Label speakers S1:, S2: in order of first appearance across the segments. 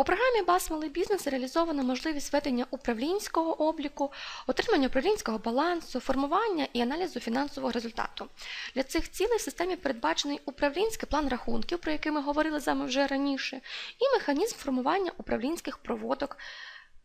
S1: У програмі БАС Малий бізнес реалізована можливість ведення управлінського обліку, отримання управлінського балансу, формування і аналізу фінансового результату. Для цих цілей в системі передбачений управлінський план рахунків, про який ми говорили з вами вже раніше, і механізм формування управлінських проводок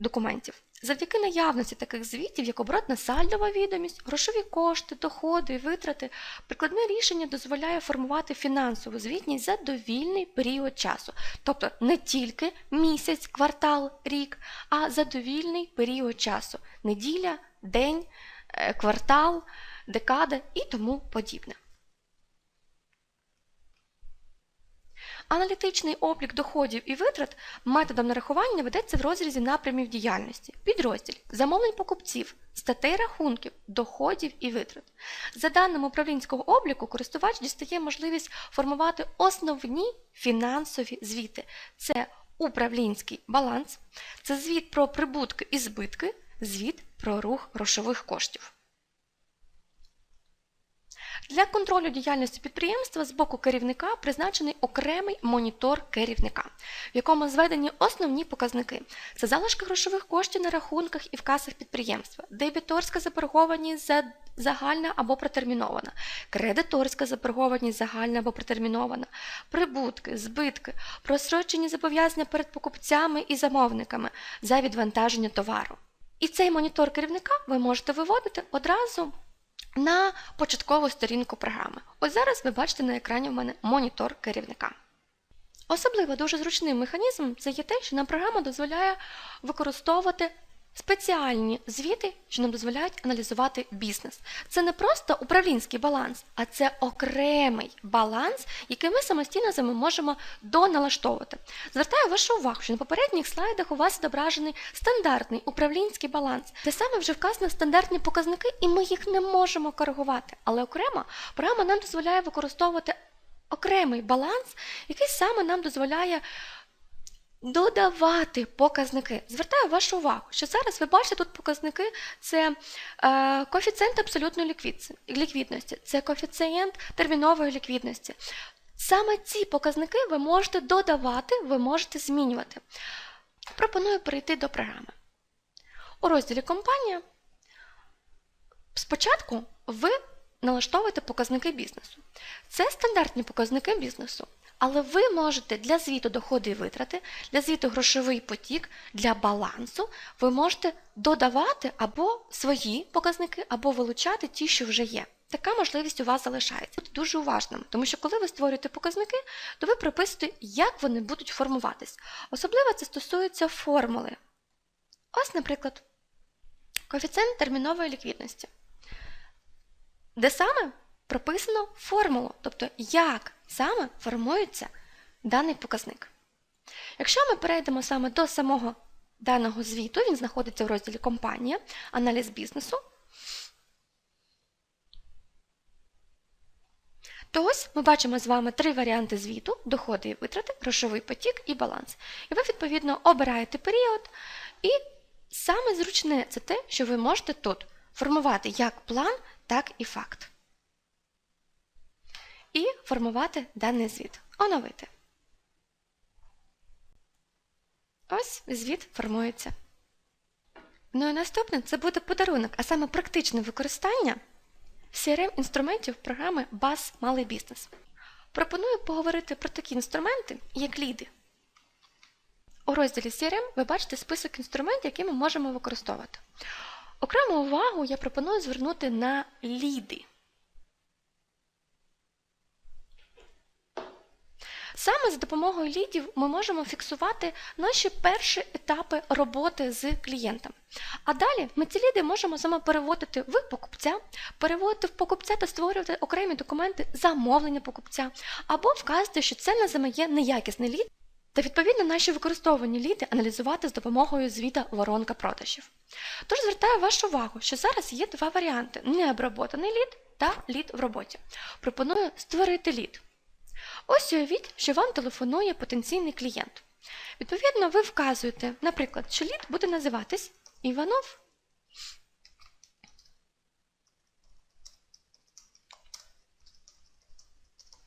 S1: документів. Завдяки наявності таких звітів, як оборотна сальдова відомість, грошові кошти, доходи, витрати, прикладне рішення дозволяє формувати фінансову звітність за довільний період часу, тобто не тільки місяць, квартал, рік, а за довільний період часу неділя, день, е, квартал, декада і тому подібне. Аналітичний облік доходів і витрат методом нарахування ведеться в розрізі напрямів діяльності, підрозділ, замовлень покупців, статей рахунків, доходів і витрат. За даними управлінського обліку, користувач дістає можливість формувати основні фінансові звіти. Це управлінський баланс, це звіт про прибутки і збитки, звіт про рух грошових коштів. Для контролю діяльності підприємства з боку керівника призначений окремий монітор керівника, в якому зведені основні показники: це залишки грошових коштів на рахунках і в касах підприємства, дебіторська заборгованість за загальна або протермінована, кредиторська заборгованість загальна або протермінована, прибутки, збитки, просрочені зобов'язання перед покупцями і замовниками за відвантаження товару. І цей монітор керівника ви можете виводити одразу на початкову сторінку програми. Ось зараз ви бачите на екрані в мене монітор керівника. Особливо дуже зручним механізмом це є те, що нам програма дозволяє використовувати спеціальні звіти, що нам дозволяють аналізувати бізнес. Це не просто управлінський баланс, а це окремий баланс, який ми самостійно з вами можемо доналаштовувати. Звертаю вашу увагу, що на попередніх слайдах у вас зображений стандартний управлінський баланс, де саме вже вказано стандартні показники, і ми їх не можемо коригувати. Але окремо програма нам дозволяє використовувати окремий баланс, який саме нам дозволяє додавати показники. Звертаю вашу увагу, що зараз ви бачите тут показники: це е, коефіцієнт абсолютної ліквідності, це коефіцієнт термінової ліквідності. Саме ці показники ви можете додавати, ви можете змінювати. Пропоную перейти до програми. У розділі Компанія спочатку ви налаштовуєте показники бізнесу. Це стандартні показники бізнесу. Але ви можете для звіту доходи і витрати, для звіту грошовий потік, для балансу, ви можете додавати або свої показники, або вилучати ті, що вже є. Така можливість у вас залишається. Будьте дуже уважним, тому що коли ви створюєте показники, то ви прописуєте, як вони будуть формуватись. Особливо це стосується формули. Ось, наприклад, коефіцієнт термінової ліквідності. Де саме прописано формулу, тобто як саме формується даний показник. Якщо ми перейдемо саме до самого даного звіту, він знаходиться в розділі Компанія, аналіз бізнесу, то ось ми бачимо з вами три варіанти звіту: доходи і витрати, грошовий потік і баланс. І ви, відповідно, обираєте період. І саме зручне це те, що ви можете тут формувати як план, так і факт і формувати даний звіт. Оновити. Ось звіт формується. Ну і наступне це буде подарунок, а саме практичне використання CRM-інструментів програми BAS Малий бізнес. Пропоную поговорити про такі інструменти, як ліди. У розділі CRM ви бачите список інструментів, які ми можемо використовувати. Окрему увагу я пропоную звернути на ліди. Саме за допомогою лідів ми можемо фіксувати наші перші етапи роботи з клієнтом. А далі ми ці ліди можемо саме переводити в покупця, переводити в покупця та створювати окремі документи замовлення покупця, або вказати, що це на є неякісний лід, та відповідно наші використовані ліди аналізувати з допомогою звіта воронка продажів. Тож звертаю вашу увагу, що зараз є два варіанти: необработаний лід та лід в роботі. Пропоную створити лід. Ось уявіть, що вам телефонує потенційний клієнт. Відповідно, ви вказуєте, наприклад, що лід буде називатись Іванов.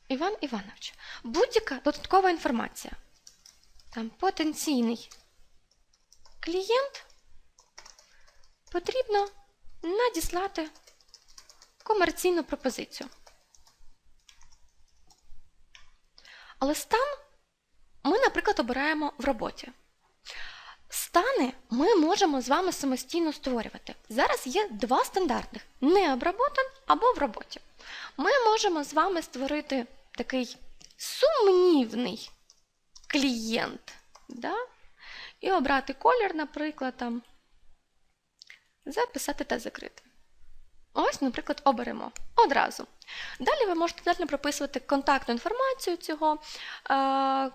S1: Іван Іванович. Будь-яка додаткова інформація. там потенційний клієнт, потрібно надіслати комерційну пропозицію. Але стан ми, наприклад, обираємо в роботі. Стани ми можемо з вами самостійно створювати. Зараз є два стандартних: не обработан або в роботі. Ми можемо з вами створити такий сумнівний клієнт. Да? І обрати колір, наприклад, там, записати та закрити. Ось, наприклад, оберемо одразу. Далі ви можете детально прописувати контактну інформацію цього е,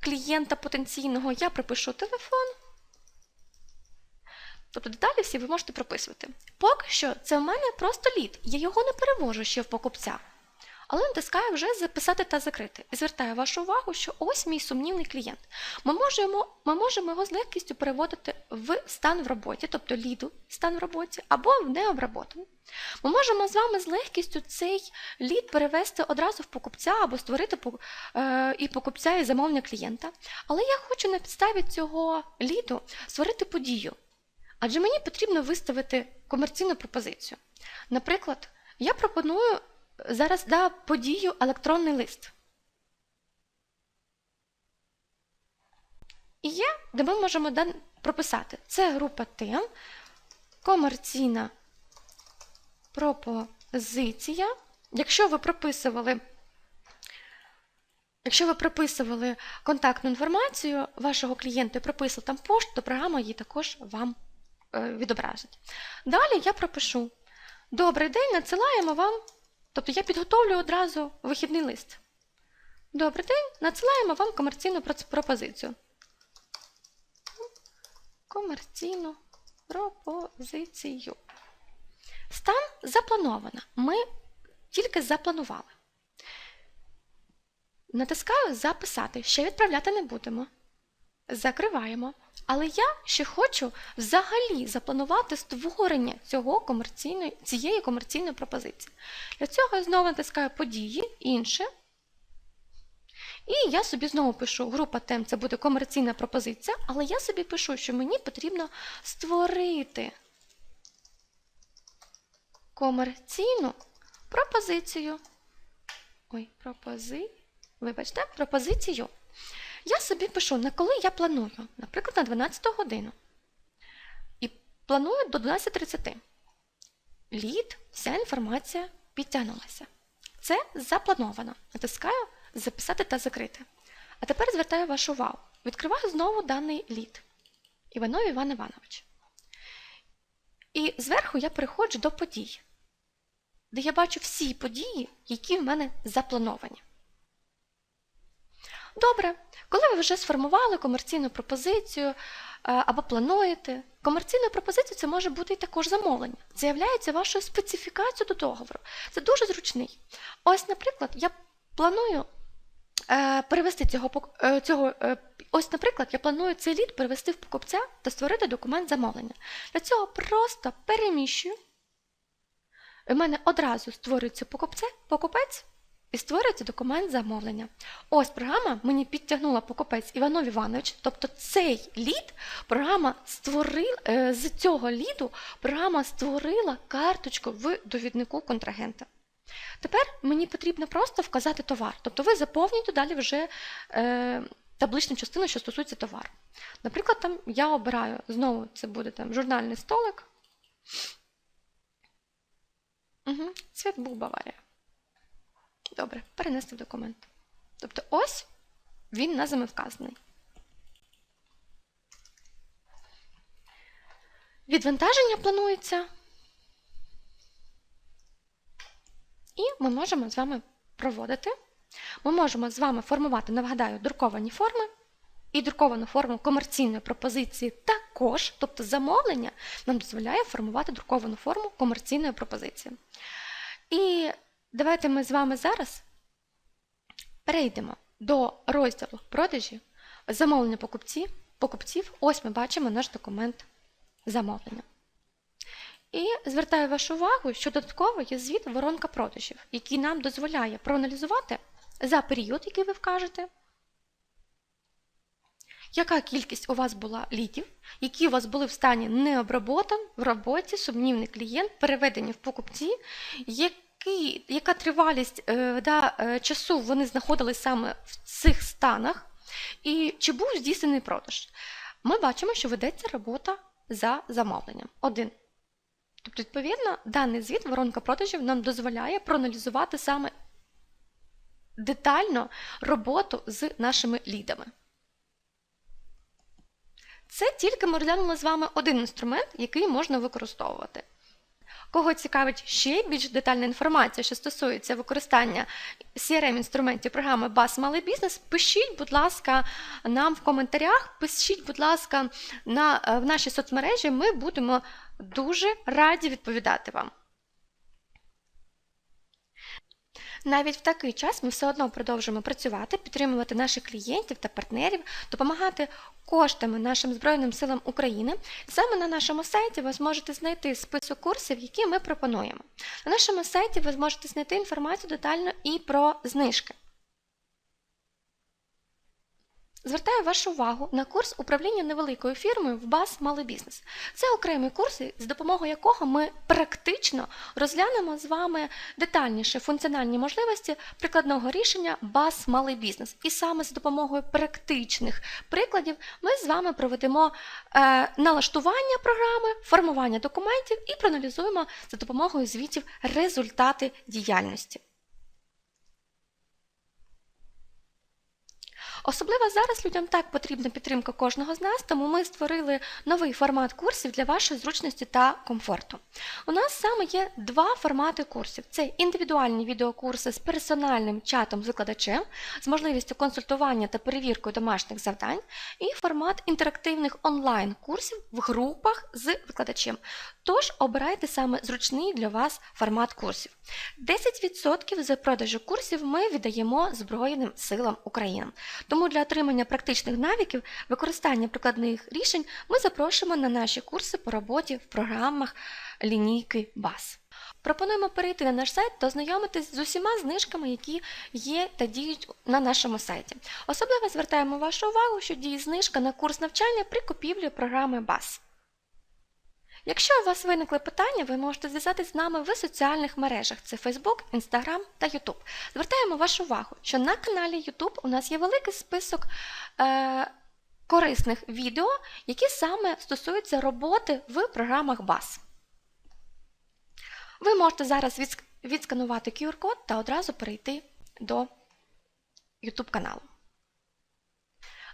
S1: клієнта потенційного. Я пропишу телефон. Тобто деталі всі ви можете прописувати. Поки що це в мене просто лід, я його не перевожу ще в покупця. Але натискаю вже записати та закрити. І звертаю вашу увагу, що ось мій сумнівний клієнт. Ми можемо, ми можемо його з легкістю переводити в стан в роботі, тобто ліду стан в роботі, або в необработаний. Ми можемо з вами з легкістю цей лід перевести одразу в покупця або створити е, і покупця, і замовлення клієнта. Але я хочу на підставі цього ліду створити подію. Адже мені потрібно виставити комерційну пропозицію. Наприклад, я пропоную зараз да, подію електронний лист. І є, де ми можемо прописати. Це група тем, комерційна пропозиція. Якщо ви прописували, якщо ви прописували контактну інформацію вашого клієнта і прописували там пошту, то програма її також вам е, відобразить. Далі я пропишу: Добрий день, надсилаємо вам. Тобто я підготовлю одразу вихідний лист. Добрий день, надсилаємо вам комерційну пропозицію. Комерційну пропозицію. Стан заплановано. Ми тільки запланували. Натискаю Записати. Ще відправляти не будемо. Закриваємо. Але я ще хочу взагалі запланувати створення цього комерційної, цієї комерційної пропозиції. Для цього я знову натискаю події, інше. І я собі знову пишу група тем це буде комерційна пропозиція, але я собі пишу, що мені потрібно створити комерційну пропозицію. Ой, пропози... Вибачте, пропозицію. Я собі пишу, на коли я планую, наприклад, на 12 годину. І планую до 12.30. Лід, вся інформація підтягнулася. Це заплановано. Натискаю Записати та закрити. А тепер звертаю вашу увагу. Відкриваю знову даний лід. Іванов Іван Іванович. І зверху я переходжу до подій, де я бачу всі події, які в мене заплановані. Добре, коли ви вже сформували комерційну пропозицію е, або плануєте, комерційна пропозиція це може бути і також замовлення. Це являється вашою специфікацією до договору. Це дуже зручний. Ось, наприклад, я планую е, перевести цього е, цього. Ось, наприклад, я планую цей лід перевести в покупця та створити документ замовлення. Для цього просто переміщую. У мене одразу створюється покупець і створюється документ замовлення. Ось програма мені підтягнула покупець Іванов Іванович, тобто цей лід програма створила е, з цього ліду програма створила карточку в довіднику контрагента. Тепер мені потрібно просто вказати товар. Тобто ви заповнюєте далі вже е, табличну частину, що стосується товару. Наприклад, там я обираю, знову це буде там журнальний столик. Угу, Цвіт був Баварія. Добре, перенести в документ. Тобто ось він нами вказаний. Відвантаження планується. І ми можемо з вами проводити. Ми можемо з вами формувати, нагадаю, друковані форми. І друковану форму комерційної пропозиції також, тобто замовлення, нам дозволяє формувати друковану форму комерційної пропозиції. І Давайте ми з вами зараз перейдемо до розділу продажі, замовлення покупців. покупців. Ось ми бачимо наш документ замовлення. І звертаю вашу увагу, що додатково є звіт воронка продажів, який нам дозволяє проаналізувати за період, який ви вкажете, яка кількість у вас була лідів, які у вас були в стані необработан, в роботі, сумнівний клієнт, переведені в покупці, які, яка тривалість е, да, е, часу вони знаходились саме в цих станах, і чи був здійснений продаж. Ми бачимо, що ведеться робота за замовленням. Один. Тобто, відповідно, даний звіт воронка продажів нам дозволяє проаналізувати саме детально роботу з нашими лідами. Це тільки ми розглянули з вами один інструмент, який можна використовувати. Кого цікавить ще більш детальна інформація, що стосується використання CRM-інструментів програми Бас Малий бізнес, пишіть, будь ласка, нам в коментарях, пишіть, будь ласка, на, е, в наші соцмережі, ми будемо дуже раді відповідати вам. Навіть в такий час ми все одно продовжуємо працювати, підтримувати наших клієнтів та партнерів, допомагати коштами нашим Збройним силам України. Саме на нашому сайті ви зможете знайти список курсів, які ми пропонуємо. На нашому сайті ви зможете знайти інформацію детально і про знижки. Звертаю вашу увагу на курс управління невеликою фірмою в БАС Малий бізнес. Це окремий курс, з допомогою якого ми практично розглянемо з вами детальніше функціональні можливості прикладного рішення БАС Малий бізнес. І саме з допомогою практичних прикладів ми з вами проведемо е, налаштування програми, формування документів і проаналізуємо за допомогою звітів результати діяльності. Особливо зараз людям так потрібна підтримка кожного з нас, тому ми створили новий формат курсів для вашої зручності та комфорту. У нас саме є два формати курсів: це індивідуальні відеокурси з персональним чатом з викладачем, з можливістю консультування та перевіркою домашніх завдань, і формат інтерактивних онлайн-курсів в групах з викладачем. Тож обирайте саме зручний для вас формат курсів. 10% з продажу курсів ми віддаємо Збройним силам України. Тому для отримання практичних навиків використання прикладних рішень ми запрошуємо на наші курси по роботі в програмах лінійки БАС. Пропонуємо перейти на наш сайт та ознайомитись з усіма знижками, які є та діють на нашому сайті. Особливо звертаємо вашу увагу, що діє знижка на курс навчання при купівлі програми БАС. Якщо у вас виникли питання, ви можете зв'язатися з нами в соціальних мережах: це Facebook, Instagram та YouTube. Звертаємо вашу увагу, що на каналі YouTube у нас є великий список е, корисних відео, які саме стосуються роботи в програмах BAS. Ви можете зараз відсканувати QR-код та одразу перейти до YouTube каналу.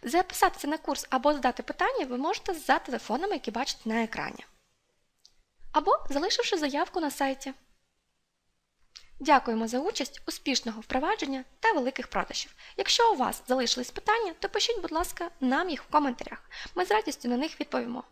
S1: Записатися на курс або задати питання ви можете за телефонами, які бачите на екрані або залишивши заявку на сайті. Дякуємо за участь, успішного впровадження та великих продажів. Якщо у вас залишились питання, то пишіть, будь ласка, нам їх в коментарях. Ми з радістю на них відповімо.